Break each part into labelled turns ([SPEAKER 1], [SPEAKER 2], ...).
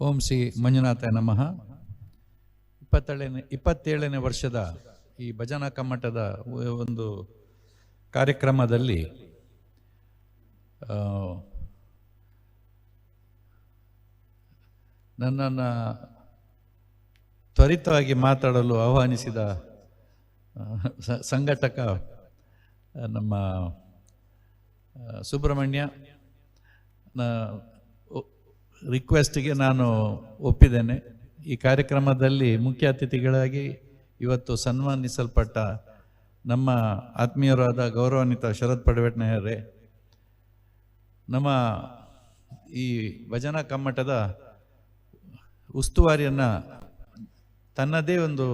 [SPEAKER 1] ಓಂ ಶ್ರೀ ಮಂಜುನಾಥ ನಮಃ. ಇಪ್ಪತ್ತೇಳನೇ ಇಪ್ಪತ್ತೇಳನೇ ವರ್ಷದ ಈ ಭಜನಾ ಕಮ್ಮಟದ ಒಂದು ಕಾರ್ಯಕ್ರಮದಲ್ಲಿ ನನ್ನನ್ನು ತ್ವರಿತವಾಗಿ ಮಾತಾಡಲು ಆಹ್ವಾನಿಸಿದ ಸಂಘಟಕ, ನಮ್ಮ ಸುಬ್ರಹ್ಮಣ್ಯ ರಿಕ್ವೆಸ್ಟ್ಗೆ ನಾನು ಒಪ್ಪಿದ್ದೇನೆ. ಈ ಕಾರ್ಯಕ್ರಮದಲ್ಲಿ ಮುಖ್ಯ ಅತಿಥಿಗಳಾಗಿ ಇವತ್ತು ಸನ್ಮಾನಿಸಲ್ಪಟ್ಟ ನಮ್ಮ ಆತ್ಮೀಯರಾದ ಗೌರವಾನ್ವಿತ ಶರದ್ ಪಡವೆಟ್ನಯ್ಯರೇ, ನಮ್ಮ ಈ ಭಜನಾ ಕಮ್ಮಟದ ಉಸ್ತುವಾರಿಯನ್ನು ತನ್ನದೇ ಒಂದು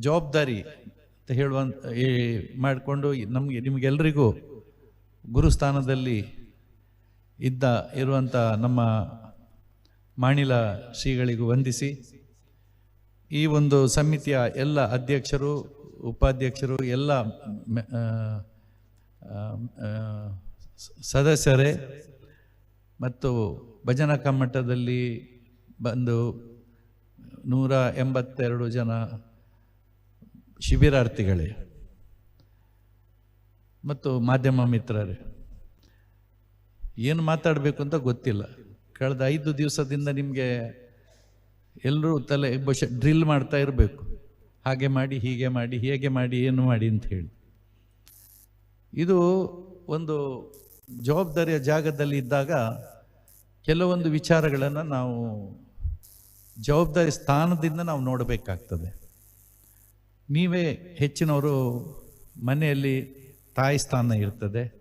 [SPEAKER 1] ಜವಾಬ್ದಾರಿ ಅಂತ ಹೇಳುವಂತ ಮಾಡಿಕೊಂಡು ನಮಗೆ ನಿಮಗೆಲ್ಲರಿಗೂ ಗುರುಸ್ಥಾನದಲ್ಲಿ ಇದ್ದ ಇರುವಂಥ ನಮ್ಮ ಮಾಣಿಲ ಶ್ರೀಗಳಿಗೂ ವಂದಿಸಿ, ಈ ಒಂದು ಸಮಿತಿಯ ಎಲ್ಲ ಅಧ್ಯಕ್ಷರು, ಉಪಾಧ್ಯಕ್ಷರು, ಎಲ್ಲ ಸದಸ್ಯರೇ ಮತ್ತು ಭಜನಾ ಕಮ್ಮಟದಲ್ಲಿ ಬಂದು ನೂರ ಎಂಬತ್ತೆರಡು ಜನ ಶಿಬಿರಾರ್ಥಿಗಳೇ ಮತ್ತು ಮಾಧ್ಯಮ ಮಿತ್ರರೇ. ಏನು ಮಾತಾಡಬೇಕು ಅಂತ ಗೊತ್ತಿಲ್ಲ. ಕಳೆದ ಐದು ದಿವಸದಿಂದ ನಿಮಗೆ ಎಲ್ಲರೂ ತಲೆ ಬಶ ಡ್ರಿಲ್ ಮಾಡ್ತಾ ಇರಬೇಕು. ಹಾಗೆ ಮಾಡಿ, ಹೀಗೆ ಮಾಡಿ, ಹೇಗೆ ಮಾಡಿ, ಏನು ಮಾಡಿ ಅಂತ ಹೇಳಿ. ಇದು ಒಂದು ಜವಾಬ್ದಾರಿಯ ಜಾಗದಲ್ಲಿ ಇದ್ದಾಗ ಕೆಲವೊಂದು ವಿಚಾರಗಳನ್ನು ನಾವು ಜವಾಬ್ದಾರಿ ಸ್ಥಾನದಿಂದ ನಾವು ನೋಡಬೇಕಾಗ್ತದೆ. ನೀವೇ ಹೆಚ್ಚಿನವರು ಮನೆಯಲ್ಲಿ ತಾಯಿ ಸ್ಥಾನ ಇರ್ತದೆ.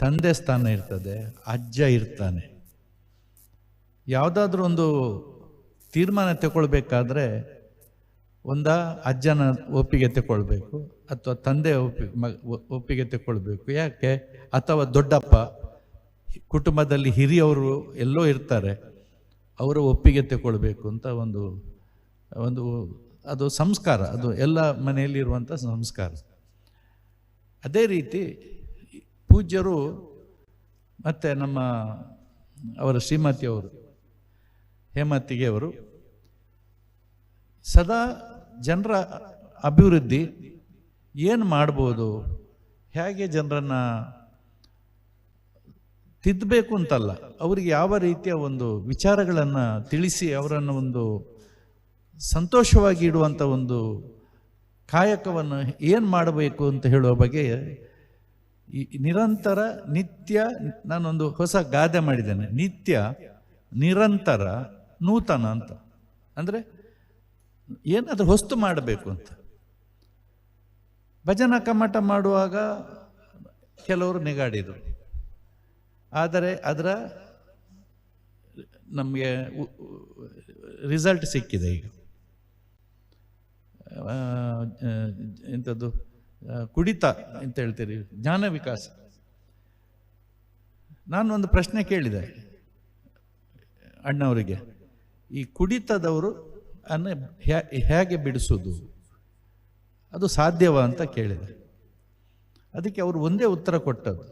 [SPEAKER 1] ತಂದೆ ಸ್ಥಾನ ಇರ್ತದೆ, ಅಜ್ಜ ಇರ್ತಾನೆ. ಯಾವುದಾದ್ರೂ ಒಂದು ತೀರ್ಮಾನ ತಗೊಳ್ಬೇಕಾದ್ರೆ ಒಂದ ಅಜ್ಜನ ಒಪ್ಪಿಗೆ ತಗೊಳ್ಬೇಕು, ಅಥವಾ ತಂದೆ ಒಪ್ಪಿ ಒಪ್ಪಿಗೆ ತಗೊಳ್ಬೇಕು. ಯಾಕೆ? ಅಥವಾ ದೊಡ್ಡಪ್ಪ, ಕುಟುಂಬದಲ್ಲಿ ಹಿರಿಯವರು ಎಲ್ಲೋ ಇರ್ತಾರೆ, ಅವರ ಒಪ್ಪಿಗೆ ತಗೊಳ್ಬೇಕು ಅಂತ ಒಂದು ಒಂದು ಅದು ಸಂಸ್ಕಾರ, ಅದು ಎಲ್ಲ ಮನೆಯಲ್ಲಿರುವಂಥ ಸಂಸ್ಕಾರ. ಅದೇ ರೀತಿ ಪೂಜ್ಯರು ಮತ್ತು ನಮ್ಮ ಅವರ ಶ್ರೀಮತಿಯವರು ಹೇಮಂತಿಗೆ ಅವರು, ಸದಾ ಜನರ ಅಭಿವೃದ್ಧಿ ಏನು ಮಾಡ್ಬೋದು, ಹೇಗೆ ಜನರನ್ನು ತಿದ್ದಬೇಕು ಅಂತಲ್ಲ, ಅವರಿಗೆ ಯಾವ ರೀತಿಯ ಒಂದು ವಿಚಾರಗಳನ್ನು ತಿಳಿಸಿ ಅವರನ್ನು ಒಂದು ಸಂತೋಷವಾಗಿ ಇಡುವಂಥ ಒಂದು ಕಾಯಕವನ್ನು ಏನು ಮಾಡಬೇಕು ಅಂತ ಹೇಳುವ ಬಗ್ಗೆ ಈ ನಿರಂತರ ನಿತ್ಯ ನಾನೊಂದು ಹೊಸ ಗಾದೆ ಮಾಡಿದ್ದೇನೆ. ನಿತ್ಯ ನಿರಂತರ ನೂತನ ಅಂತ. ಅಂದರೆ ಏನಾದರೂ ಹೊಸ್ತು ಮಾಡಬೇಕು ಅಂತ. ಭಜನಾ ಕಮ್ಮಟ ಮಾಡುವಾಗ ಕೆಲವರು ನಿಗಾಡಿದರು. ಆದರೆ ಅದರ ನಮಗೆ ರಿಸಲ್ಟ್ ಸಿಕ್ಕಿದೆ ಈಗ. ಎಂಥದ್ದು ಕುಡಿತ ಅಂತ ಹೇಳ್ತೀರಿ, ಜ್ಞಾನ ವಿಕಾಸ. ನಾನು ಒಂದು ಪ್ರಶ್ನೆ ಕೇಳಿದೆ ಅಣ್ಣವರಿಗೆ. ಈ ಕುಡಿತದವರು ಅನ್ನ ಹೇಗೆ ಬಿಡಿಸೋದು ಅದು ಸಾಧ್ಯವ ಅಂತ ಕೇಳಿದೆ. ಅದಕ್ಕೆ ಅವರು ಒಂದೇ ಉತ್ತರ ಕೊಟ್ಟದ್ದು.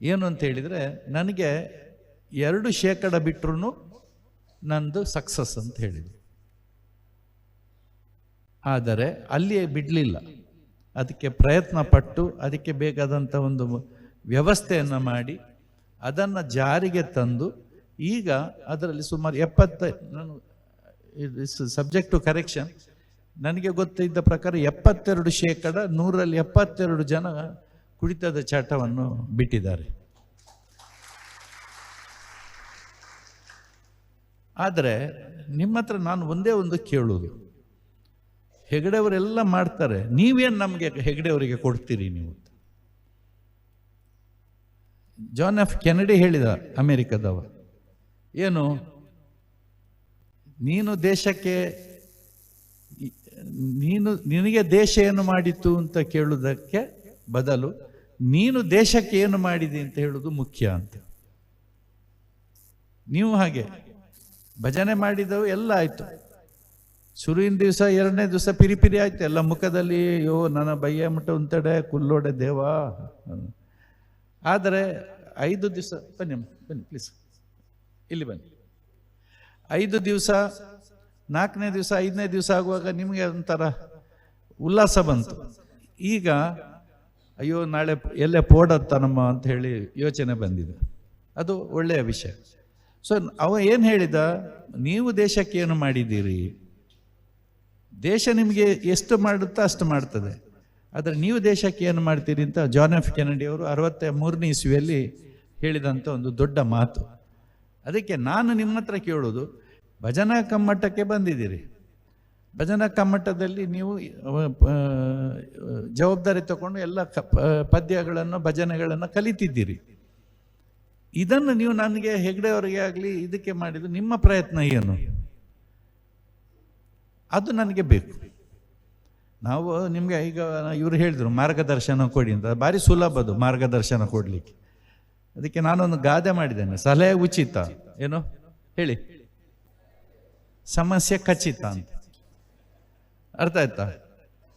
[SPEAKER 1] ಏನು ಅಂತ ಹೇಳಿದರೆ, ನನಗೆ ಎರಡು ಶೇಕಡ ಬಿಟ್ಟರು ನಂದು ಸಕ್ಸಸ್ ಅಂತ ಹೇಳಿದರು ಆದರೆ ಅಲ್ಲಿಯೇ ಬಿಡಲಿಲ್ಲ. ಅದಕ್ಕೆ ಪ್ರಯತ್ನ ಪಟ್ಟು ಅದಕ್ಕೆ ಬೇಕಾದಂಥ ಒಂದು ವ್ಯವಸ್ಥೆಯನ್ನು ಮಾಡಿ ಅದನ್ನು ಜಾರಿಗೆ ತಂದು ಈಗ ಅದರಲ್ಲಿ ಸುಮಾರು ಎಪ್ಪತ್ತ ನಾನು ಸಬ್ಜೆಕ್ಟ್ ಟು ಕರೆಕ್ಷನ್ ನನಗೆ ಗೊತ್ತಿದ್ದ ಪ್ರಕಾರ ಎಪ್ಪತ್ತೆರಡು ಶೇಕಡ ನೂರಲ್ಲಿ ಎಪ್ಪತ್ತೆರಡು ಜನ ಕುಡಿತದ ಚಟವನ್ನು ಬಿಟ್ಟಿದ್ದಾರೆ. ಆದರೆ ನಿಮ್ಮ ಹತ್ರ ನಾನು ಒಂದೇ ಒಂದು ಕೇಳುವುದು. ಹೆಗಡೆಯವರೆಲ್ಲ ಮಾಡ್ತಾರೆ. ನೀವೇನು ನಮಗೆ ಹೆಗಡೆಯವರಿಗೆ ಕೊಡ್ತೀರಿ ನೀವು ಜಾನ್ ಎಫ್ ಕೆನಡಿ ಹೇಳಿದ ಅಮೆರಿಕದವ, ಏನು, ನೀನು ದೇಶಕ್ಕೆ, ನೀನು, ನಿನಗೆ ದೇಶ ಏನು ಮಾಡಿತು ಅಂತ ಕೇಳುವುದಕ್ಕೆ ಬದಲು ನೀನು ದೇಶಕ್ಕೆ ಏನು ಮಾಡಿದಿ ಅಂತ ಹೇಳುವುದು ಮುಖ್ಯ ಅಂತ. ನೀವು ಹಾಗೆ ಭಜನೆ ಮಾಡಿದವು ಎಲ್ಲ ಆಯ್ತು. ಶುರುವಿನ ದಿವಸ ಎರಡನೇ ದಿವಸ ಪಿರಿಪಿರಿ ಪಿರಿ ಆಯ್ತು. ಎಲ್ಲ ಮುಖದಲ್ಲಿ, ಅಯ್ಯೋ, ನನ್ನ ಬಯ್ಯ ಮುಟ್ಟ ಉಂತಡೆ ಕುಲ್ಲೋಡೆ ದೇವ. ಆದರೆ ಐದು ದಿವಸ, ಬನ್ನಿ ಬನ್ನಿ ಪ್ಲೀಸ್ ಇಲ್ಲಿ ಬನ್ನಿ. ಐದು ದಿವಸ, ನಾಲ್ಕನೇ ದಿವಸ, ಐದನೇ ದಿವಸ ಆಗುವಾಗ ನಿಮಗೆ ಒಂಥರ ಉಲ್ಲಾಸ ಬಂತು. ಈಗ, ಅಯ್ಯೋ, ನಾಳೆ ಎಲ್ಲೇ ಪೋಡತ್ತ ನಮ್ಮ ಅಂತ ಹೇಳಿ ಯೋಚನೆ ಬಂದಿದೆ. ಅದು ಒಳ್ಳೆಯ ವಿಷಯ. ಸೊ ಅವ ಏನು ಹೇಳಿದ? ನೀವು ದೇಶಕ್ಕೆ ಏನು ಮಾಡಿದ್ದೀರಿ? ದೇಶ ನಿಮಗೆ ಎಷ್ಟು ಮಾಡುತ್ತೋ ಅಷ್ಟು ಮಾಡ್ತದೆ. ಆದರೆ ನೀವು ದೇಶಕ್ಕೆ ಏನು ಮಾಡ್ತೀರಿ ಅಂತ ಜಾನ್ ಎಫ್ ಕೆನಡಿ ಅವರು ಅರವತ್ತ ಮೂರನೇ ಇಸ್ವಿಯಲ್ಲಿ ಹೇಳಿದಂಥ ಒಂದು ದೊಡ್ಡ ಮಾತು. ಅದಕ್ಕೆ ನಾನು ನಿಮ್ಮ ಹತ್ರ ಕೇಳೋದು ಭಜನಾ ಕಮ್ಮಟಕ್ಕೆ ಬಂದಿದ್ದೀರಿ. ಭಜನಾ ಕಮ್ಮಟದಲ್ಲಿ ನೀವು ಜವಾಬ್ದಾರಿ ತಗೊಂಡು ಎಲ್ಲ ಪದ್ಯಗಳನ್ನು, ಭಜನೆಗಳನ್ನು ಕಲಿತಿದ್ದೀರಿ. ಇದನ್ನು ನೀವು ನನಗೆ ಹೆಗ್ಡೆ ಅವರಿಗೆ ಆಗಲಿ, ಇದಕ್ಕೆ ಮಾಡಿದ್ದು ನಿಮ್ಮ ಪ್ರಯತ್ನ ಏನು? ಅದು ನನಗೆ ಬೇಕು. ನಾವು ನಿಮಗೆ ಈಗ ಇವರು ಹೇಳಿದರು, ಮಾರ್ಗದರ್ಶನ ಕೊಡಿ ಅಂತ. ಭಾರಿ ಸುಲಭ ಅದು, ಮಾರ್ಗದರ್ಶನ ಕೊಡಲಿಕ್ಕೆ. ಅದಕ್ಕೆ ನಾನೊಂದು ಗಾದೆ ಮಾಡಿದ್ದೇನೆ. ಸಲಹೆ ಉಚಿತ. ಏನು? ಹೇಳಿ. ಸಮಸ್ಯೆ ಖಚಿತ ಅಂತ. ಅರ್ಥ ಆಯ್ತಾ?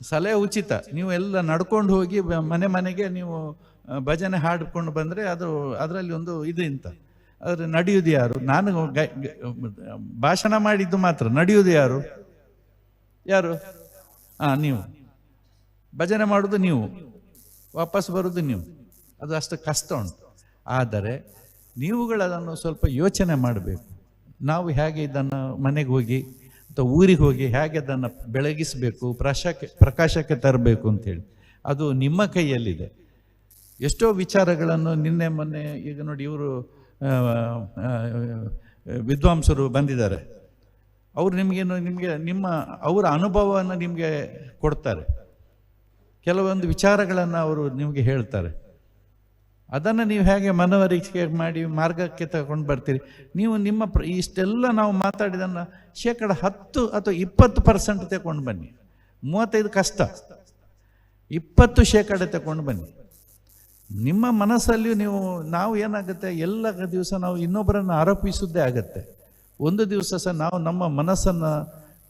[SPEAKER 1] ಸಲಹೆ ಉಚಿತ. ನೀವು ಎಲ್ಲ ನಡ್ಕೊಂಡು ಹೋಗಿ ಮನೆ ಮನೆಗೆ ನೀವು ಭಜನೆ ಹಾಡ್ಕೊಂಡು ಬಂದರೆ ಅದು, ಅದರಲ್ಲಿ ಒಂದು ಇದು ಇಂತ. ಆದರೆ ನಡೆಯುವುದು ಯಾರು? ನಾನು ಭಾಷಣ ಮಾಡಿದ್ದು ಮಾತ್ರ. ನಡೆಯುವುದು ಯಾರು? ಯಾರು? ಹಾಂ ನೀವು. ಭಜನೆ ಮಾಡೋದು ನೀವು. ವಾಪಸ್ ಬರೋದು ನೀವು. ಅದು ಅಷ್ಟು ಕಷ್ಟ ಉಂಟು. ಆದರೆ ನೀವುಗಳದನ್ನು ಸ್ವಲ್ಪ ಯೋಚನೆ ಮಾಡಬೇಕು. ನಾವು ಹೇಗೆ ಇದನ್ನು ಮನೆಗೆ ಹೋಗಿ ಅಥವಾ ಊರಿಗೆ ಹೋಗಿ ಹೇಗೆ ಅದನ್ನು ಬೆಳಗಿಸಬೇಕು ಪ್ರಕಾಶಕ್ಕೆ ಪ್ರಕಾಶಕ್ಕೆ ತರಬೇಕು ಅಂತೇಳಿ. ಅದು ನಿಮ್ಮ ಕೈಯಲ್ಲಿದೆ. ಎಷ್ಟೋ ವಿಚಾರಗಳನ್ನು ನಿನ್ನೆ ಮೊನ್ನೆ ಈಗ ನೋಡಿ ಇವರು ವಿದ್ವಾಂಸರು ಬಂದಿದ್ದಾರೆ. ಅವರು ನಿಮಗೇನು ನಿಮಗೆ ನಿಮ್ಮ ಅವರ ಅನುಭವವನ್ನು ನಿಮಗೆ ಕೊಡ್ತಾರೆ. ಕೆಲವೊಂದು ವಿಚಾರಗಳನ್ನು ಅವರು ನಿಮಗೆ ಹೇಳ್ತಾರೆ. ಅದನ್ನು ನೀವು ಹೇಗೆ ಮನವರಿಕೆ ಮಾಡಿ ಮಾರ್ಗಕ್ಕೆ ತಗೊಂಡು ಬರ್ತೀರಿ? ನೀವು ನಿಮ್ಮ ಪ್ರ, ಇಷ್ಟೆಲ್ಲ ನಾವು ಮಾತಾಡಿದನ್ನು ಶೇಕಡ ಹತ್ತು ಅಥವಾ ಇಪ್ಪತ್ತು ಪರ್ಸೆಂಟ್ ತಗೊಂಡು ಬನ್ನಿ. ಮೂವತ್ತೈದು ಕಷ್ಟ. ಇಪ್ಪತ್ತು ಶೇಕಡ ತಗೊಂಡು ಬನ್ನಿ. ನಿಮ್ಮ ಮನಸ್ಸಲ್ಲಿಯೂ ನೀವು, ನಾವು ಏನಾಗುತ್ತೆ? ಎಲ್ಲ ದಿವಸ ನಾವು ಇನ್ನೊಬ್ಬರನ್ನು ಆರೋಪಿಸುವುದೇ ಆಗತ್ತೆ. ಒಂದು ದಿವಸ ಸಹ ನಾವು ನಮ್ಮ ಮನಸ್ಸನ್ನು,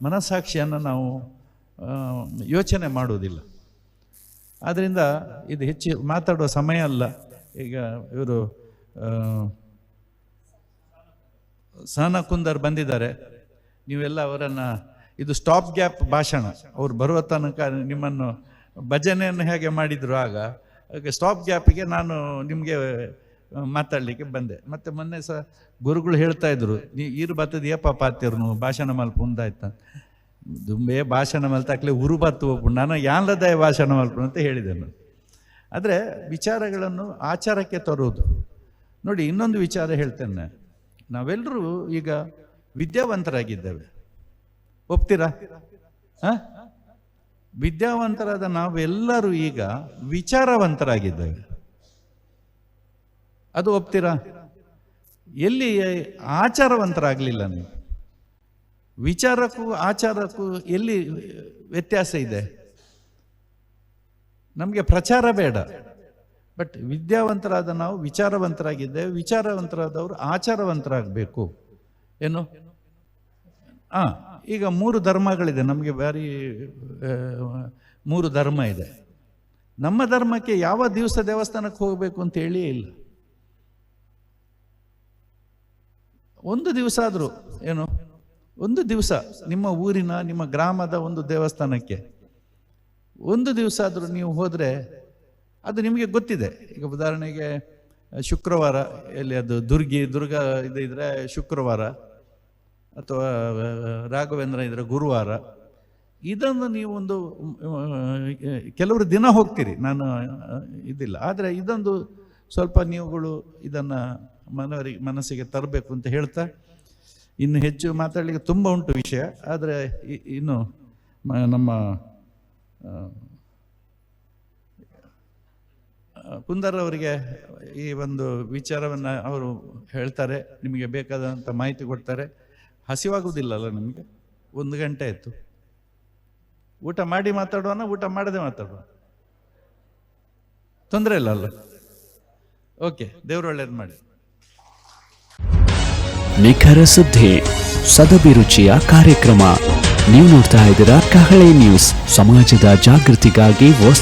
[SPEAKER 1] ಮನಸ್ಸಾಕ್ಷಿಯನ್ನು ನಾವು ಯೋಚನೆ ಮಾಡುವುದಿಲ್ಲ. ಆದ್ದರಿಂದ ಇದು ಹೆಚ್ಚು ಮಾತಾಡುವ ಸಮಯ ಅಲ್ಲ. ಈಗ ಇವರು ಸಹನ ಕುಂದರ್ ಬಂದಿದ್ದಾರೆ. ನೀವೆಲ್ಲ ಅವರನ್ನು, ಇದು ಸ್ಟಾಪ್ ಗ್ಯಾಪ್ ಭಾಷಣ. ಅವ್ರು ಬರುವ ತನಕ ನಿಮ್ಮನ್ನು ಭಜನೆಯನ್ನು ಹೇಗೆ ಮಾಡಿದ್ರು ಆಗ ಸ್ಟಾಪ್ ಗ್ಯಾಪಿಗೆ ನಾನು ನಿಮಗೆ ಮಾತಾಡಲಿಕ್ಕೆ ಬಂದೆ. ಮತ್ತೆ ಮೊನ್ನೆ ಸಹ ಗುರುಗಳು ಹೇಳ್ತಾ ಇದ್ರು, ನೀ ಇರು ಬತ್ತದ ಏಪ ಪಾತಿರ್ನು ಭಾಷಣ ಮಲ್ಪ ದುಂಬೆ ಭಾಷಣ ಮಲ್ತಾಕ್ಲೆ ಉರು ಬತ್ತು ಒಬ್ಬ ನಾನು ಯಾನ್ಲದಾಯ ಭಾಷಣ ಮಲ್ಪ ಅಂತ ಹೇಳಿದೆ ನಾನು. ಆದರೆ ವಿಚಾರಗಳನ್ನು ಆಚಾರಕ್ಕೆ ತರುವುದು. ನೋಡಿ, ಇನ್ನೊಂದು ವಿಚಾರ ಹೇಳ್ತೇನೆ ನಾವೆಲ್ಲರೂ ಈಗ ವಿದ್ಯಾವಂತರಾಗಿದ್ದೇವೆ. ಒಪ್ತೀರಾ? ಹಾಂ? ವಿದ್ಯಾವಂತರಾದ ನಾವೆಲ್ಲರೂ ಈಗ ವಿಚಾರವಂತರಾಗಿದ್ದೇವೆ. ಅದು ಒಪ್ತೀರಾ? ಎಲ್ಲಿ ಆಚಾರವಂತರಾಗಲಿಲ್ಲ ನೀವು? ವಿಚಾರಕ್ಕೂ ಆಚಾರಕ್ಕೂ ಎಲ್ಲಿ ವ್ಯತ್ಯಾಸ ಇದೆ? ನಮಗೆ ಪ್ರಚಾರ ಬೇಡ. ಬಟ್ ವಿದ್ಯಾವಂತರಾದ ನಾವು ವಿಚಾರವಂತರಾಗಿದ್ದೇವೆ. ವಿಚಾರವಂತರಾದವರು ಆಚಾರವಂತರಾಗಬೇಕು. ಏನು? ಆ, ಈಗ ಮೂರು ಧರ್ಮಗಳಿದೆ. ನಮಗೆ ಭಾರಿ ಮೂರು ಧರ್ಮ ಇದೆ. ನಮ್ಮ ಧರ್ಮಕ್ಕೆ ಯಾವ ದಿವಸ ದೇವಸ್ಥಾನಕ್ಕೆ ಹೋಗಬೇಕು ಅಂತ ಹೇಳಿಯೇ ಇಲ್ಲ. ಒಂದು ದಿವಸ ಆದರೂ, ಏನು? ಒಂದು ದಿವಸ ನಿಮ್ಮ ಊರಿನ, ನಿಮ್ಮ ಗ್ರಾಮದ ಒಂದು ದೇವಸ್ಥಾನಕ್ಕೆ. ಒಂದು ದಿವಸ ಆದರೂ ನೀವು ಹೋದರೆ ಅದು ನಿಮಗೆ ಗೊತ್ತಿದೆ. ಈಗ ಉದಾಹರಣೆಗೆ, ಶುಕ್ರವಾರ, ಎಲ್ಲಿ ಅದು ದುರ್ಗಿ, ದುರ್ಗ ಇದು ಇದ್ರೆ ಶುಕ್ರವಾರ, ಅಥವಾ, ರಾಘವೇಂದ್ರ ಇದ್ರೆ ಗುರುವಾರ. ಇದನ್ನು ನೀವು ಒಂದು ಕೆಲವರು ದಿನ ಹೋಗ್ತೀರಿ. ನಾನು ಇದಿಲ್ಲ. ಆದರೆ ಇದೊಂದು ಸ್ವಲ್ಪ ನೀವುಗಳು ಇದನ್ನು ಮನವರಿ, ಮನಸ್ಸಿಗೆ ತರಬೇಕು ಅಂತ ಹೇಳ್ತಾ, ಇನ್ನು ಹೆಚ್ಚು ಮಾತಾಡಲಿಕ್ಕೆ ತುಂಬ ಉಂಟು ವಿಷಯ, ಆದರೆ ಇನ್ನು ನಮ್ಮ ಕುಂದರ್ ಅವರಿಗೆ ಈ ಒಂದು ವಿಚಾರವನ್ನು ಅವರು ಹೇಳ್ತಾರೆ, ನಿಮಗೆ ಬೇಕಾದಂಥ ಮಾಹಿತಿ ಕೊಡ್ತಾರೆ. ಹಸಿವಾಗುವುದಿಲ್ಲಲ್ಲ ನಿಮಗೆ? ಒಂದು ಗಂಟೆ ಆಯಿತು. ಊಟ ಮಾಡಿ ಮಾತಾಡುವನ, ಊಟ ಮಾಡದೆ ಮಾತಾಡುವ ತೊಂದರೆ ಇಲ್ಲ ಅಲ್ಲ? ಓಕೆ, ದೇವ್ರು ಒಳ್ಳೇದು ಮಾಡಿ.
[SPEAKER 2] ನಿಖರ ಸುದ್ದಿ ಸದಭಿರುಚಿಯ ಕಾರ್ಯಕ್ರಮ. ನೀವು ನೋಡ್ತಾ ಇದ್ದೀರಾ ಕಹಳೆ ನ್ಯೂಸ್, ಸಮಾಜದ ಜಾಗೃತಿಗಾಗಿ